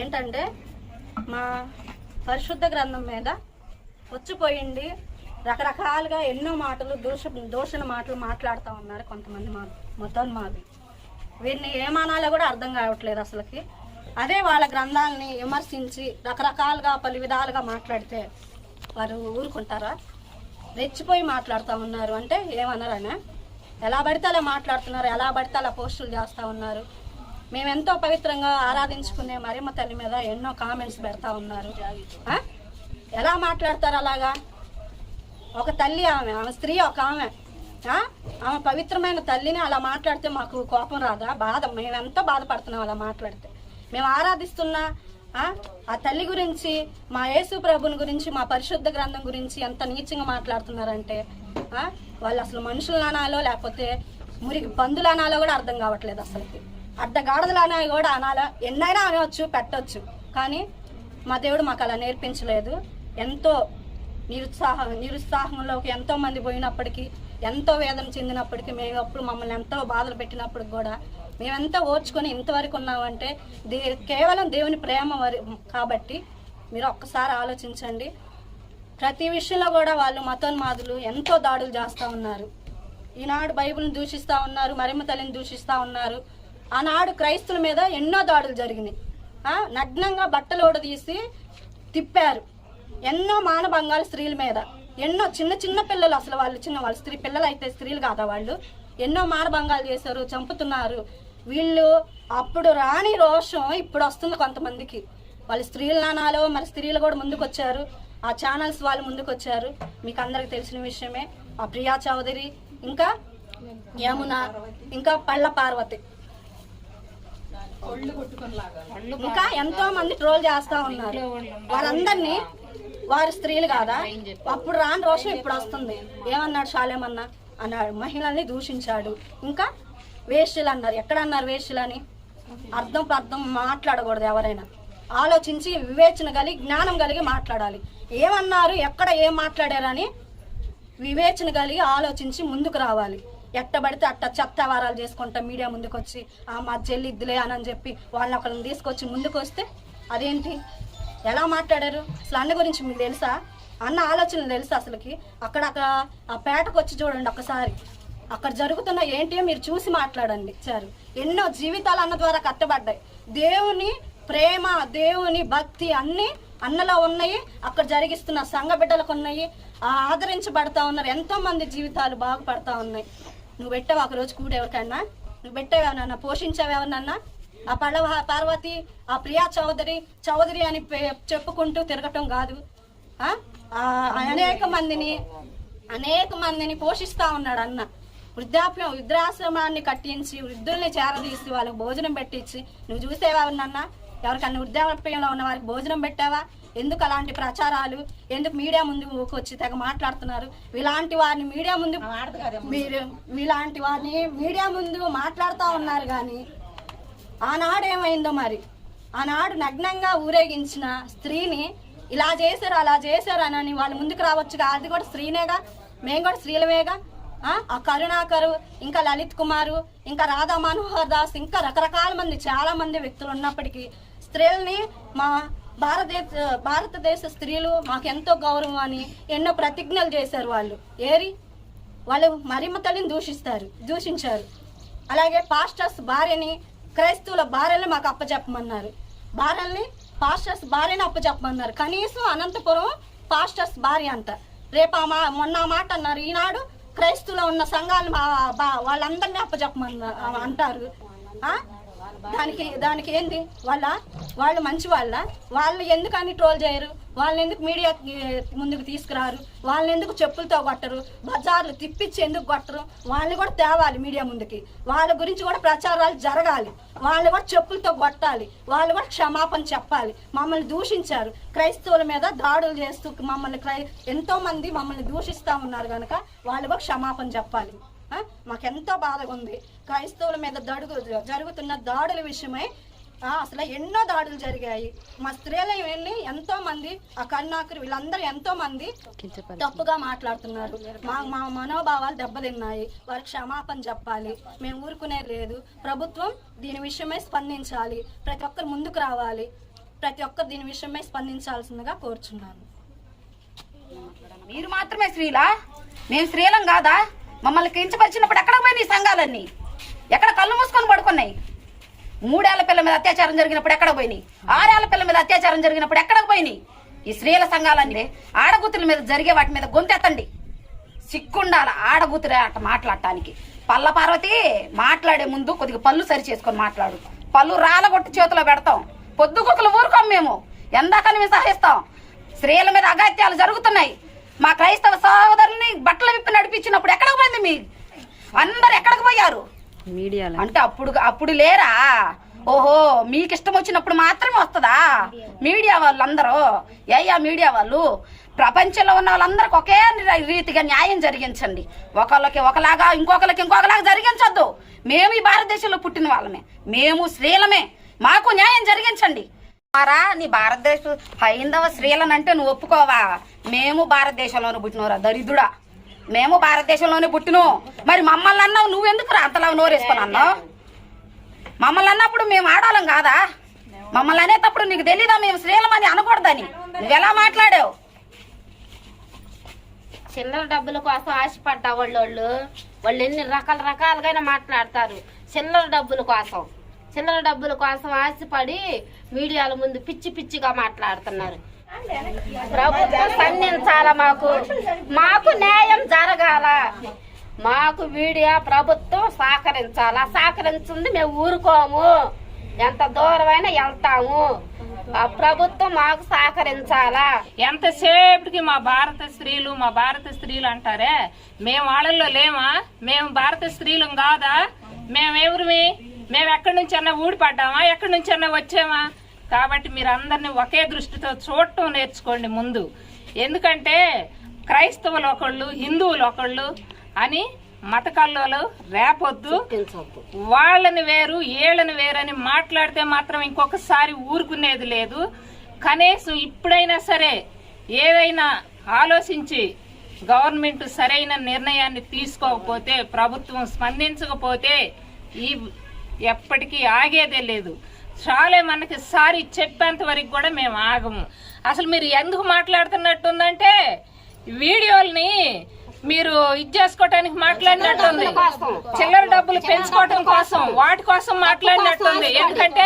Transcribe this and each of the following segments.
ఏంటంటే మా పరిశుద్ధ గ్రంథం మీద వచ్చిపోయింది. రకరకాలుగా ఎన్నో మాటలు దూష దూషణ మాటలు మాట్లాడుతూ ఉన్నారు కొంతమంది మా మొత్తం మాది. వీరిని ఏమానాలో కూడా అర్థం కావట్లేదు అసలుకి. అదే వాళ్ళ గ్రంథాలని విమర్శించి రకరకాలుగా పలు విధాలుగా మాట్లాడితే వారు ఊరుకుంటారా? రెచ్చిపోయి మాట్లాడుతూ ఉన్నారు. అంటే ఏమన్నారనే? ఎలా పడితే అలా మాట్లాడుతున్నారు ఎలా పడితే అలా పోస్టులు చేస్తూ ఉన్నారు. మేము ఎంతో పవిత్రంగా ఆరాధించుకునే మరియమ్మ తల్లి మీద ఎన్నో కామెంట్స్ పెడతా ఉన్నారు. ఎలా మాట్లాడతారు అలాగా? ఒక తల్లి ఆమె ఆమె స్త్రీ ఒక ఆమె. ఆమె పవిత్రమైన తల్లిని అలా మాట్లాడితే మాకు కోపం రాదా? బాధ మేము ఎంతో బాధపడుతున్నాం అలా మాట్లాడితే. మేము ఆరాధిస్తున్న ఆ? తల్లి గురించి మా యేసు ప్రభుని గురించి మా పరిశుద్ధ గ్రంథం గురించి ఎంత నీచంగా మాట్లాడుతున్నారంటే వాళ్ళు అసలు మనుషులనాలో లేకపోతే మురికి పందులు కూడా అర్థం కావట్లేదు అసలుకి. అడ్డగాడదలు అనా కూడా అనాలా ఎన్నైనా అనవచ్చు పెట్టవచ్చు కానీ మా దేవుడు మాకు అలా నేర్పించలేదు. ఎంతో నిరుత్సాహం నిరుత్సాహంలోకి ఎంతో మంది పోయినప్పటికీ ఎంతో వేదన చెందినప్పటికీ మేము అప్పుడు మమ్మల్ని ఎంతో బాధలు పెట్టినప్పుడు కూడా మేమెంత ఓర్చుకొని ఇంతవరకు ఉన్నామంటే దే కేవలం దేవుని ప్రేమ వరి కాబట్టి మీరు ఒక్కసారి ఆలోచించండి. ప్రతి విషయంలో కూడా వాళ్ళు మతోన్మాదులు ఎంతో దాడులు చేస్తూ ఉన్నారు. ఈనాడు బైబిల్ని దూషిస్తూ ఉన్నారు మరిమ తల్లిని దూషిస్తూ ఉన్నారు. ఆనాడు క్రైస్తుల మీద ఎన్నో దాడులు జరిగినాయి. నగ్నంగా బట్టలు తీసి తిప్పారు. ఎన్నో మానభంగాలు స్త్రీల మీద. ఎన్నో చిన్న చిన్న పిల్లలు అసలు వాళ్ళు చిన్న వాళ్ళు స్త్రీ పిల్లలు అయితే స్త్రీలు కాదా వాళ్ళు? ఎన్నో మానభంగాలు చేశారు చంపుతున్నారు. వీళ్ళు అప్పుడు రాని రోషం ఇప్పుడు వస్తుంది కొంతమందికి. వాళ్ళు స్త్రీల నానాలో మరి స్త్రీలు కూడా ముందుకు వచ్చారు ఆ ఛానల్స్ వాళ్ళు ముందుకు వచ్చారు మీకు అందరికి తెలిసిన విషయమే. ఆ ప్రియా చౌదరి ఇంకా యమున ఇంకా పళ్ళ పార్వతి. ఇంకా ఎంతో మంది ట్రోల్ చేస్తా ఉన్నారు. వారందరినీ వారి స్త్రీలు కాదా? అప్పుడు రాని రోషం ఇప్పుడు వస్తుంది. ఏమన్నాడు శాలేమన్నా అన్నాడు మహిళల్ని దూషించాడు. ఇంకా వేష్యులు అన్నారు. ఎక్కడ అన్నారు వేష్యులని? అర్థం అర్థం మాట్లాడకూడదు ఎవరైనా. ఆలోచించి వివేచన కలిగి జ్ఞానం కలిగి మాట్లాడాలి. ఏమన్నారు ఎక్కడ ఏం మాట్లాడారని వివేచన కలిగి ఆలోచించి ముందుకు రావాలి. ఎట్టబడితే అట్ట చెత్త వారాలు చేసుకుంటా మీడియా ముందుకు వచ్చి ఆ మా చెల్లి ఇద్దులే అని చెప్పి వాళ్ళని ఒకరిని తీసుకొచ్చి ముందుకు వస్తే అదేంటి? ఎలా మాట్లాడారు? అసలు అన్న గురించి మీకు తెలుసా? అన్న ఆలోచనలు తెలుసా అసలుకి? అక్కడ అక్కడ ఆ పేటకు వచ్చి చూడండి ఒకసారి. అక్కడ జరుగుతున్న ఏంటి మీరు చూసి మాట్లాడండి. సార్ ఎన్నో జీవితాలు అన్న ద్వారా కట్టబడ్డాయి. దేవుని ప్రేమ దేవుని భక్తి అన్నీ అన్నలో ఉన్నాయి. అక్కడ జరిగిస్తున్న సంఘ బిడ్డలకు ఉన్నాయి. ఆ ఆదరించబడతా ఉన్నారు. ఎంతోమంది జీవితాలు బాగుపడతా ఉన్నాయి. నువ్వు పెట్టావు ఒక రోజు కూడా ఎవరికైనా నువ్వు పెట్టావు పోషించావు ఎవరినన్నా? ఆ పడవ పార్వతి ఆ ప్రియా చౌదరి చౌదరి అని పే- చెప్పుకుంటూ తిరగటం కాదు. ఆ? అనేక మందిని అనేక మందిని పోషిస్తా ఉన్నాడు అన్న. వృద్ధాప్యం వృద్ధాశ్రమాన్ని కట్టించి వృద్ధుల్ని చేరదీసి వాళ్ళకి భోజనం పెట్టించి నువ్వు చూసేవా ఉన్నా ఎవరికన్నా వృద్ధాప్యంలో ఉన్న వారికి భోజనం పెట్టావా? ఎందుకు అలాంటి ప్రచారాలు? ఎందుకు మీడియా ముందుకు వచ్చి తెగ మాట్లాడుతున్నారు? ఇలాంటి వారిని మీడియా ముందు మీరు ఇలాంటి వారిని మీడియా ముందు మాట్లాడుతూ ఉన్నారు కానీ ఆనాడు ఏమైందో మరి? ఆనాడు నగ్నంగా ఊరేగించిన స్త్రీని ఇలా చేశారు అలా చేశారు అని వాళ్ళు ముందుకు రావచ్చుగా అది కూడా స్త్రీనేగా? మేము కూడా స్త్రీలమేగా? ఆ? ఆ కరుణాకరు ఇంకా లలిత్ కుమారు ఇంకా రాధా మనోహర్ దాస్ ఇంకా రకరకాల మంది చాలా మంది వ్యక్తులు ఉన్నప్పటికీ స్త్రీలని మా భారతదేశ భారతదేశ స్త్రీలు మాకు ఎంతో గౌరవం అని ఎన్నో ప్రతిజ్ఞలు చేశారు వాళ్ళు. ఏరి? వాళ్ళు మరిమ తల్లిని దూషిస్తారు దూషించారు. అలాగే పాస్టర్స్ భార్యని క్రైస్తవుల భార్యని మాకు అప్పచెప్పమన్నారు భార్యల్ని పాస్టర్స్ భార్యని అప్పచెప్పమన్నారు కనీసం అనంతపురం పాస్టర్స్ భార్య అంట రేపు ఆ మా మొన్న మాట అన్నారు. ఈనాడు క్రైస్తువులో ఉన్న సంఘాలు మా బా- వాళ్ళందరినీ అప్పచెప్పమన్నారు అంటారు. దానికి దానికి ఏంది? వాళ్ళ వాళ్ళు మంచి వాళ్ళ. వాళ్ళు ఎందుకని ట్రోల్ చేయరు? వాళ్ళని ఎందుకు మీడియా ముందుకు తీసుకురారు? వాళ్ళని ఎందుకు చెప్పులతో కొట్టరు? బజార్లు తిప్పించి ఎందుకు కొట్టరు? వాళ్ళని కూడా తేవాలి మీడియా ముందుకి. వాళ్ళ గురించి కూడా ప్రచారాలు జరగాలి. వాళ్ళు కూడా చెప్పులతో కొట్టాలి. వాళ్ళు కూడా క్షమాపణ చెప్పాలి. మమ్మల్ని దూషించారు. క్రైస్తవుల మీద దాడులు చేస్తూ మమ్మల్ని క్రై ఎంతోమంది మమ్మల్ని దూషిస్తూ ఉన్నారు కనుక వాళ్ళు కూడా క్షమాపణ చెప్పాలి. మాకెంతో బాధగా ఉంది. క్రైస్తవుల మీద దడుగు జరుగుతున్న దాడుల విషయమై అసలు ఎన్నో దాడులు జరిగాయి. మా స్త్రీలు వెళ్ళి ఎంతో మంది ఆ కన్నాకురు వీళ్ళందరూ ఎంతో మంది తప్పుగా మాట్లాడుతున్నారు. మా మా మనోభావాలు దెబ్బతిన్నాయి. వారికి క్షమాపణ చెప్పాలి. మేము ఊరుకునేది లేదు. ప్రభుత్వం దీని విషయమై స్పందించాలి. ప్రతి ఒక్కరు ముందుకు రావాలి. ప్రతి ఒక్కరు దీని విషయమై స్పందించాల్సిందిగా కోరుచున్నాను. మీరు మాత్రమే స్త్రీలా? మేము స్త్రీలం కాదా? మమ్మల్ని కించపరిచినప్పుడు ఎక్కడ పోయినాయి సంఘాలన్నీ? ఎక్కడ కళ్ళు మూసుకొని పడుకున్నాయి? మూడేళ్ళ పిల్ల మీద అత్యాచారం జరిగినప్పుడు ఎక్కడ పోయినాయి? ఆరేళ్ళ పిల్ల మీద అత్యాచారం జరిగినప్పుడు ఎక్కడ పోయినాయి? ఈ స్త్రీల సంఘాలన్నీ ఆడగుతుల మీద జరిగే వాటి మీద గొంతెత్తండి. సిగ్గుండాల ఆడగుతురే అట్ట మాట్లాడటానికి. పల్ల పార్వతి మాట్లాడే ముందు కొద్దిగా పళ్ళు సరి చేసుకొని మాట్లాడు. పళ్ళు రాలగొట్టి చేతిలో పెడతాం. పొద్దుకొకలు ఊరుకోం మేము. ఎందాకని మేము సహిస్తాం స్త్రీల మీద అగాత్యాలు జరుగుతున్నాయి. మా క్రైస్తవ సహోదరుని బట్టలు విప్పి నడిపించినప్పుడు ఎక్కడికి పోయింది మీ? అందరు ఎక్కడికి పోయారు? మీడియాలో. అంటే అప్పుడు అప్పుడు లేరా? ఓహో మీకు ఇష్టం వచ్చినప్పుడు మాత్రమే వస్తుందా? మీడియా వాళ్ళందరూ? ఏయ్యా మీడియా వాళ్ళు? ప్రపంచంలో ఉన్న వాళ్ళందరికి ఒకే రీతిగా న్యాయం జరిగించండి. ఒకళ్ళకి ఒకలాగా ఇంకొకరికి ఇంకొకలాగా జరిగించొద్దు. మేము ఈ భారతదేశంలో పుట్టిన వాళ్ళమే. మేము స్త్రీలమే. మాకు న్యాయం జరిగించండి. మారా నీ భారతదేశ హైందవ స్త్రీలనంటే నువ్వు ఒప్పుకోవా? మేము భారతదేశంలోనే పుట్టినవరా దరిద్రుడా? మేము భారతదేశంలోనే పుట్టిను. మరి మమ్మల్ని అన్నావు నువ్వెందుకు రా అంతలా నోరేసుకుని అన్నావు? మమ్మల్ని అన్నప్పుడు మేము ఆడాలం కాదా? మమ్మల్ని అనేటప్పుడు నీకు తెలీదా మేము స్త్రీలమని అనకూడదని? నువ్వెలా మాట్లాడావు? చిల్లర డబ్బుల కోసం ఆశపడ్డా వాళ్ళు వాళ్ళు ఎన్ని రకాల రకాలుగా మాట్లాడతారు. చిల్లర డబ్బుల కోసం. చిల్లర డబ్బుల కోసం ఆశపడి మీడియాల ముందు పిచ్చి పిచ్చిగా మాట్లాడుతున్నారు. ప్రభుత్వం స్పందించాల మాకు? మాకు న్యాయం జరగాల? మాకు మీడియా ప్రభుత్వం సహకరించాలా? సహకరించింది మేము ఊరుకోము. ఎంత దూరమైనా వెళ్తాము. ఆ ప్రభుత్వం మాకు సహకరించాలా? ఎంతసేపటికి మా భారత స్త్రీలు మా భారత స్త్రీలు అంటారే? మేము వాళ్ళల్లో లేమా? మేము భారత స్త్రీలు కాదా? మేమెవరిమి? మేము ఎక్కడి నుంచి అన్నా ఊడిపడ్డామా? ఎక్కడి నుంచి అన్నా వచ్చామా? కాబట్టి మీరు అందరినీ ఒకే దృష్టితో చూడటం నేర్చుకోండి ముందు. ఎందుకంటే క్రైస్తవులు ఒకళ్ళు హిందువులు ఒకళ్ళు అని మత కల్లోలు రేపొద్దు. వాళ్ళని వేరు ఏళ్ళని వేరని మాట్లాడితే మాత్రం ఇంకొకసారి ఊరుకునేది లేదు. కనీసం ఇప్పుడైనా సరే ఏదైనా ఆలోచించి గవర్నమెంట్ సరైన నిర్ణయాన్ని తీసుకోకపోతే ప్రభుత్వం స్పందించకపోతే ఈ ఎప్పటికీ ఆగేదే లేదు. చాలే మనకి సారి చెప్పేంత వరకు కూడా మేము ఆగము. అసలు మీరు ఎందుకు మాట్లాడుతున్నట్టుందంటే వీడియోల్ని మీరు ఇది చేసుకోవటానికి మాట్లాడినట్టుంది. చిల్లర డబ్బులు పెంచుకోవటం కోసం వాటి కోసం మాట్లాడినట్టుంది. ఎందుకంటే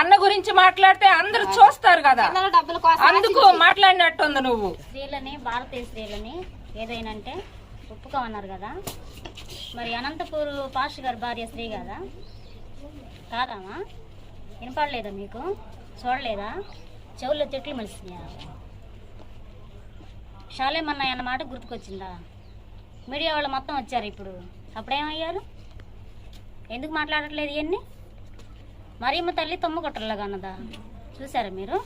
అన్న గురించి మాట్లాడితే అందరూ చూస్తారు కదా. చిల్లర డబ్బుల కోసం అందుకు మాట్లాడినట్టుంది నువ్వు. స్త్రీలని భారతీయ స్త్రీలని ఏదైనా అంటే ఒప్పుకోమన్నారు కదా. మరి అనంతపూర్ పాష్ గారి భార్య స్త్రీ కదా. కాదమ్మా? వినపడలేదా మీకు? చూడలేదా? చెవుల్లో చెట్లు మలిసినాయా షాలేమన్నాయి అన్న మాట గుర్తుకొచ్చిందా? మీడియా వాళ్ళు మొత్తం వచ్చారు ఇప్పుడు. అప్పుడేమయ్యారు? ఎందుకు మాట్లాడట్లేదు ఇవన్నీ మరియమ్మ తల్లి తొమ్మ కొట్టలాగా అన్నదా? చూసారా మీరు?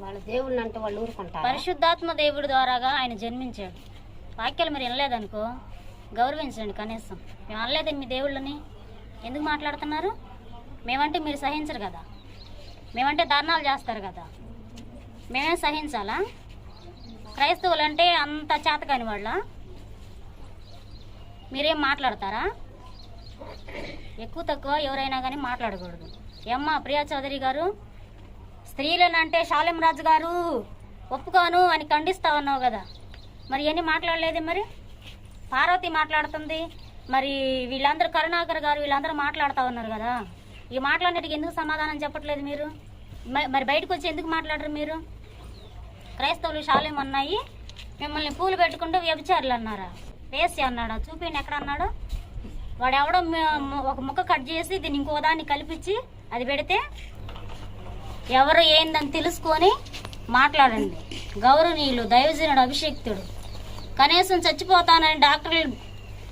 వాళ్ళ దేవుళ్ళని అంటే వాళ్ళు ఊరుకుంటారు? పరిశుద్ధాత్మ దేవుడి ద్వారాగా ఆయన జన్మించాడు. వాక్యాలు మీరు వినలేదనుకో? గౌరవించండి కనీసం. మేము అనలేదని మీ దేవుళ్ళని. ఎందుకు మాట్లాడుతున్నారు? మేమంటే మీరు సహించరు కదా. మేమంటే ధర్నాలు చేస్తారు కదా. మేమేం సహించాలా? క్రైస్తవులు అంటే అంత చేతకాని వాళ్ళ? మీరేం మాట్లాడతారా? ఎక్కువ తక్కువ ఎవరైనా కానీ మాట్లాడకూడదు. ఏమ్మా ప్రియా చౌదరి గారు? స్త్రీలనంటే శాలెం రాజు గారు ఒప్పుకోను అని ఖండిస్తా ఉన్నావు కదా. మరి ఎన్ని మాట్లాడలేదు మరి? పార్వతి మాట్లాడుతుంది. మరి వీళ్ళందరూ కరుణాకర్ గారు వీళ్ళందరూ మాట్లాడుతూ ఉన్నారు కదా. ఈ మాట్లాడేటికి ఎందుకు సమాధానం చెప్పట్లేదు మీరు? మరి బయటకు వచ్చి ఎందుకు మాట్లాడరు మీరు? క్రైస్తవులు శాలెం అన్నాయి మిమ్మల్ని పూలు పెట్టుకుంటూ వ్యభిచారులు అన్నారా? వేసి అన్నాడా? చూపిన ఎక్కడ అన్నాడు? వాడు ఎవడో ఒక ముక్క కట్ చేసి దీన్ని ఇంకో దాన్ని కల్పించి అది పెడితే ఎవరు ఏందని తెలుసుకొని మాట్లాడండి. గౌరవనీయులు దైవజనుడు అభిషేక్తుడు. కనీసం చచ్చిపోతానని డాక్టర్లు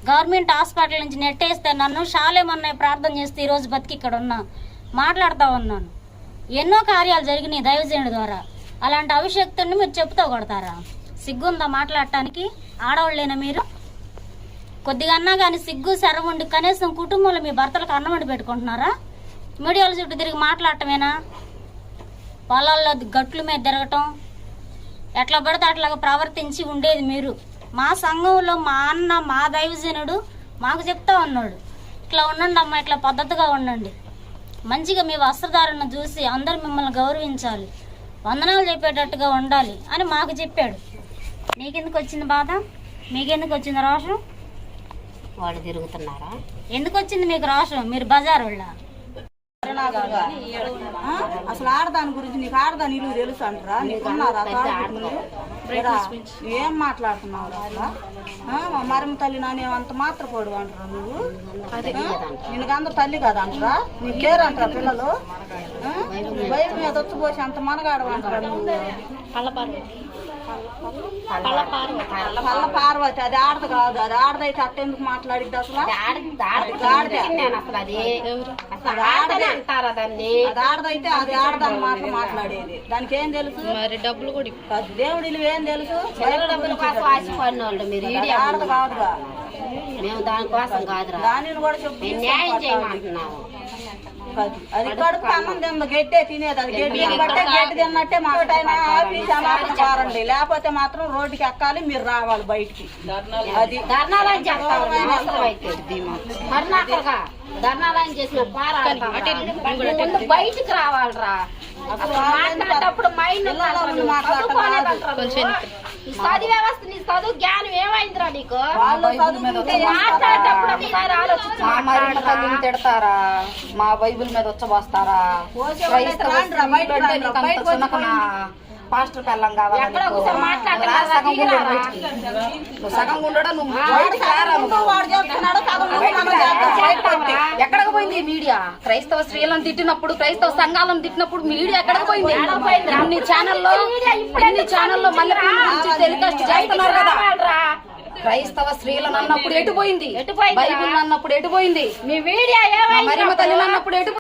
గవర్నమెంట్ హాస్పిటల్ నుంచి నెట్టేస్తే నన్ను షాలేమన్నాయి ప్రార్థన చేస్తే ఈరోజు బతికి ఇక్కడ ఉన్నా. మాట్లాడుతూ ఉన్నాను. ఎన్నో కార్యాలు జరిగినాయి దైవజనుడి ద్వారా. అలాంటి అవిశక్తుని మీరు చెప్తూ కొడతారా? సిగ్గుందా మాట్లాడటానికి? ఆడవాళ్ళేనా మీరు? కొద్దిగా అన్నా కానీ సిగ్గు శరం ఉండి కనీసం కుటుంబంలో మీ భర్తలకు అన్నం వండి పెట్టుకుంటున్నారా? మీడియాల చుట్టూ తిరిగి మాట్లాడటమేనా? పొలాల్లో గట్ల మీద తిరగటం. ఎట్లా పడితే అట్లాగా ప్రవర్తించి ఉండేది మీరు. మా సంఘంలో మా అన్న మా దైవజనుడు మాకు చెప్తా ఉన్నాడు. ఇట్లా ఉండండి అమ్మ ఇట్లా పద్ధతిగా ఉండండి. మంచిగా మీ వస్త్రధారణ చూసి అందరు మిమ్మల్ని గౌరవించాలి. వందనాలు చెప్పేటట్టుగా ఉండాలి అని మాకు చెప్పాడు. మీకెందుకు వచ్చింది బాధ? మీకెందుకు వచ్చింది రోషం? వాళ్ళు తిరుగుతున్నారా? ఎందుకు వచ్చింది మీకు రోషం? మీరు బజార్ వాళ్ళ? అసలు ఆడదాని గురించి నీకు ఆడదాని ఇల్లు తెలుసు అంటారా? నీకున్నారా ఏం మాట్లాడుతున్నావు అసలు? మరమ తల్లి నాని అంత మాత్ర పొడు అంటారా నువ్వు? నీకు అందరు తల్లి కదా అంటారా నీకు లేరు అంటారా పిల్లలు? అంత మనగాడు పల్ల పార్వతి అది ఆడదు కాదు అది ఆడదైతే అట్టెందుకు మాట్లాడిద్ది అసలు? అది ఆడదైతే అది ఆడదాని మాటలు మాట్లాడేది. దానికి ఏం తెలుసు? మరి డబ్బులు కూడా దేవుడి ఏం తెలుసు? డబ్బుల ఆడదు కాదుగా మేము దానికోసం కాదురా. దానిని కూడా చెప్పు మేము న్యాయం చేయమంటున్నాము అది. అది కడుపు గట్టే తినేది అది గడ్డి గడ్డి తిన్నట్టే లేకపోతే మాత్రం రోడ్డుకి ఎక్కాలి మీరు రావాలి బయటికి అది ధర్నాలని ధర్నాలని చేసిన బయటికి రావాలిరా మాట్లాడేటప్పుడు మైండ్ చదువు వ్యవస్థ నీ చదువు జ్ఞానం ఏమైందిరా నీకు? మాట్లాడేటప్పుడు ఒకసారి ఆలోచించి తిడతారా? మా బైబిల్ మీద వచ్చబోస్తారా పాస్టర్ పెళ్ళం కావాలి సగం. నువ్వు? సగం ఉండడా. ఎక్కడికి పోయింది మీడియా? క్రైస్తవ స్త్రీలను తిట్టినప్పుడు క్రైస్తవ సంఘాలను తిట్టినప్పుడు మీడియా ఎక్కడికి పోయింది? ఇన్ని ఛానల్లో ఇన్ని ఛానల్లో మళ్ళీ టెలికాస్ట్ చేస్తున్నారు కదా. క్రైస్తవ స్త్రీలను అన్నప్పుడు ఎటు పోయింది? ఎటు పోయిందిరా? బైబిల్ అన్నప్పుడు ఎటు పోయింది? మీ వీడియో మా ఏమైంది మరిమ తల్లిని అన్నప్పుడు ఎటు